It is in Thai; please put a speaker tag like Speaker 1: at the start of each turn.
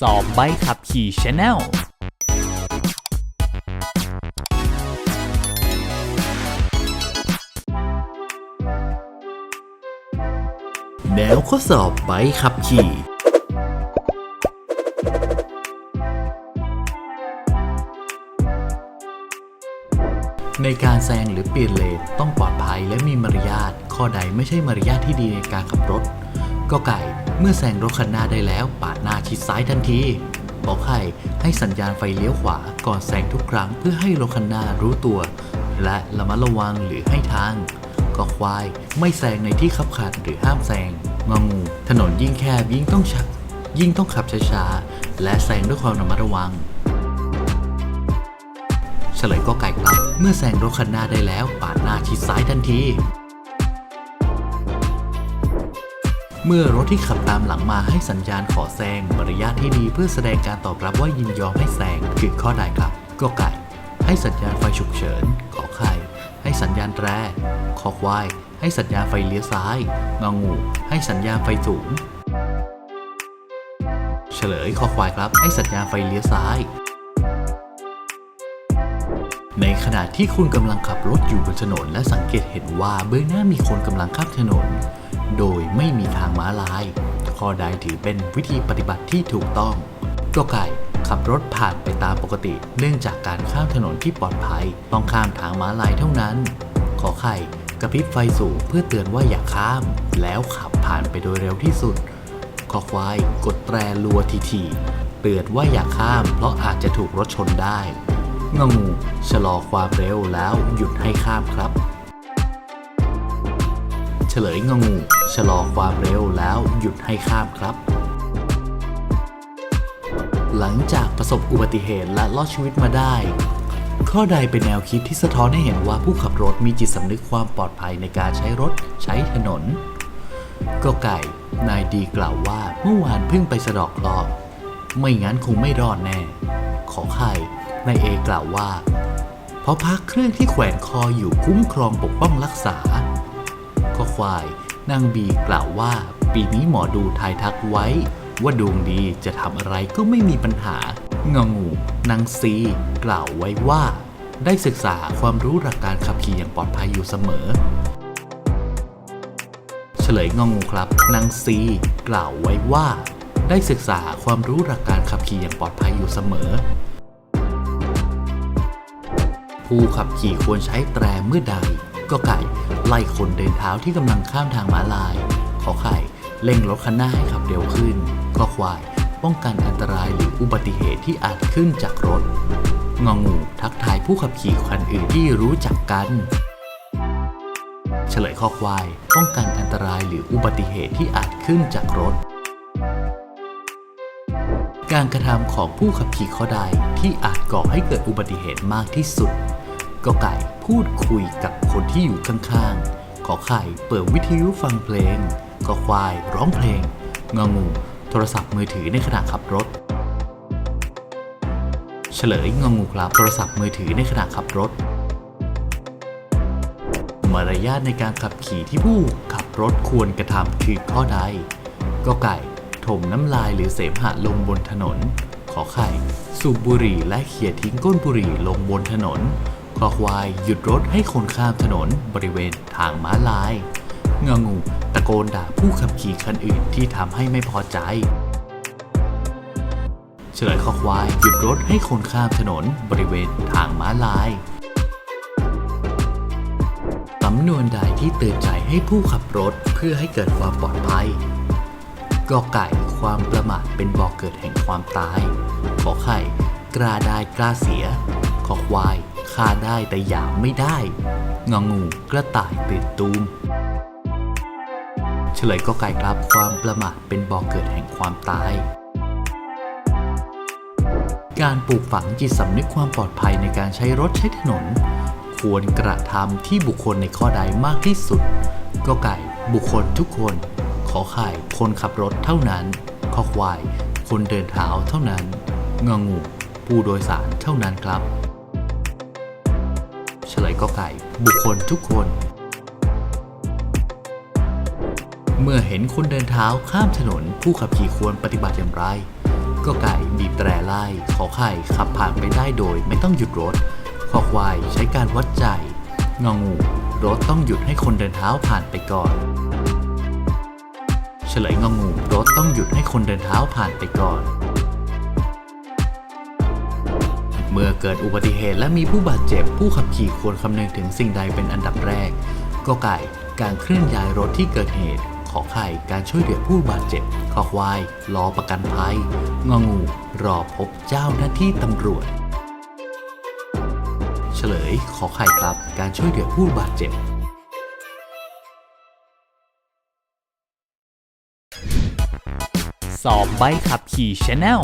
Speaker 1: สอบใบขับขี่ Channel
Speaker 2: แนวข้อสอบใบขับขี่ ในการแซงหรือเปลี่ยนเลนต้องปลอดภัยและมีมารยาท ข้อใดไม่ใช่มารยาทที่ดีในการขับรถ ก็ไก่ เมื่อแซงรถคันหน้าได้แล้ว ปาดหน้าชิดซ้ายทันทีขอไข่ให้สัญญาณไฟเลี้ยวขวาก่อนแซงทุกครั้งเพื่อให้รถคันหน้ารู้ตัว และระมัดระวังหรือให้ทางก็ควายไม่แซงในที่ขับขัดหรือห้ามแซงงองู ถนนยิ่งแคบยิ่งต้องชักยิ่งต้องขับช้าๆ และแซงด้วยความระมัดระวัง เฉลยก็ไก่ครับเมื่อแซงรถคันหน้าได้แล้ว ปาดหน้าชิดซ้ายทันที เมื่อรถที่ขับตามหลังมาให้สัญญาณขอแซงมารยาทที่ดีเพื่อแสดงการตอบรับว่ายินยอมให้แซงคือข้อใดครับก็ไก่ ให้สัญญาณไฟฉุกเฉิน ขอไข่ ให้สัญญาณแตรคอควาย ให้สัญญาณไฟเลี้ยวซ้ายงองู ให้สัญญาณไฟสูง เฉลยคอควายครับ ให้สัญญาณไฟเลี้ยวซ้ายในขณะที่คุณกำลังขับรถอยู่บนถนนและสังเกตเห็นว่าเบื้องหน้ามีคนกำลังข้ามถนน โดยไม่มีทางม้าลาย ข้อใดถือเป็นวิธีปฏิบัติที่ถูกต้องก็ไก่ขับรถผ่านไปตามปกติ เนื่องจากการข้ามถนนที่ปลอดภัย ต้องข้ามทางม้าลายเท่านั้น ขอไข่กระพริบไฟสูงเพื่อเตือนว่าอย่าข้าม แล้วขับผ่านไปโดยเร็วที่สุดคอควายกดแตรรัวทีๆเตือนว่าอย่าข้าม เพราะอาจจะถูกรถชนได้งงูชะลอความเร็วแล้วหยุดให้ข้ามครับ ลยงงูชะลอความเร็วแล้วหยุดให้ข้ามครับ หลังจากประสบอุบัติเหตุและรอดชีวิตมาได้ ข้อใดเป็นแนวคิดที่สะท้อนให้เห็นว่าผู้ขับรถมีจิตสำนึกความปลอดภัยในการใช้รถใช้ถนนก็ไก่ นายดีกล่าวว่าเมื่อวานเพิ่งไปสะดอกเคราะห์ไม่งั้นคงไม่รอดแน่ ขอไข่ นายเอกล่าวว่า เพราะพักเครื่องที่แขวนคออยู่คุ้มครองปกป้องรักษา ก็ควายนางบีกล่าวว่า ปีนี้หมอดูทายทักไว้ ว่าดวงดีจะทำอะไรก็ไม่มีปัญหางองูนางซี กล่าวไว้ว่า ได้ศึกษาความรู้หลักการขับขี่อย่างปลอดภัยอยู่เสมอ เฉลยงองูครับนางซี กล่าวไว้ว่า ได้ศึกษาความรู้หลักการขับขี่อย่างปลอดภัยอยู่เสมอ ผู้ขับขี่ควรใช้แตรเมื่อใดก็ไก่ ไล่คนเดินเท้าที่กำลังข้ามทางม้าลาย ขอไข่เร่งรถคันหน้าให้ขับเร็วขึ้นก็ควาย ป้องกันอันตรายหรืออุบัติเหตุที่อาจขึ้นจากรถ งองูทักทายผู้ขับขี่คันอื่นที่รู้จักกัน เฉลยข้อควาย ป้องกันอันตรายหรืออุบัติเหตุที่อาจขึ้นจากรถ การกระทำของผู้ขับขี่ข้อใดที่อาจก่อให้เกิดอุบัติเหตุมากที่สุด ก็ไก่พูดคุยกับคนที่อยู่ข้างๆ ขอไข่เปิดวิทยุฟังเพลง ก็ควายร้องเพลง งองู โทรศัพท์มือถือในขณะขับรถ เฉลยงองูครับโทรศัพท์มือถือในขณะขับรถ มารยาทในการขับขี่ที่ผู้ขับรถควรกระทำคือข้อใดก็ไก่ถมน้ำลายหรือเสมหะลงบนถนน ขอไข่ สูบบุหรี่และเขี่ยทิ้งก้นบุหรี่ลงบนถนน ขอควายหยุดรถให้คนข้ามถนนบริเวณทางม้าลายงองูตะโกนด่าผู้ขับขี่คันอื่นที่ทำให้ไม่พอใจ เฉลยขอควายหยุดรถให้คนข้ามถนนบริเวณทางม้าลายสำนวนใดที่เตือนใจให้ผู้ขับรถเพื่อให้เกิดความปลอดภัยกอไก่ความประมาทเป็นบ่อกเกิดแห่งความตาย ขอไข่ กล้าได้กล้าเสีย ขอควาย ฆ่าได้แต่หยามไม่ได้งองูกระต่ายตื่นตูม เฉลยก็ไก่ครับความประมาทเป็นบ่อกเกิดแห่งความตาย การปลูกฝังจิตสำนึกความปลอดภัยในการใช้รถใช้ถนน ควรกระทำที่บุคคลในข้อใดมากที่สุด ก็ไก่บุคคลทุกคน ขอไข่คนขับรถเท่านั้นขอควาย คนเดินเท้าเท่านั้นงองูผู้โดยสารเท่านั้นครับ ลยก็ไก่บุคคลทุกคน เมื่อเห็นคนเดินเท้าข้ามถนนผู้ขับขี่ควรปฏิบัติอย่างไร ก็ไก่บีบแตรไล่ขอไข่ขับผ่านไปได้โดยไม่ต้องหยุดรถขอควายใช้การวัดใจงองูรถต้องหยุดให้คนเดินเท้าผ่านไปก่อน เฉลยงองูรถต้องหยุดให้คนเดินเท้าผ่านไปก่อน มื่อเกิดอุบัติเหตุและมีผู้บาดเจ็บ ผู้ขับขี่ควรคำนึงถึงสิ่งใดเป็นอันดับแรก ก็ไก่การเคลื่อนย้ายรถที่เกิดเหตุ ขอไข่การช่วยเหลือผู้บาดเจ็บ ขอควายรอประกันภัย งองู รอพบเจ้าหน้าที่ตำรวจ เฉลย ขอไข่ครับ การช่วยเหลือผู้บาดเจ็บ
Speaker 1: สอบใบขับขี่ Channel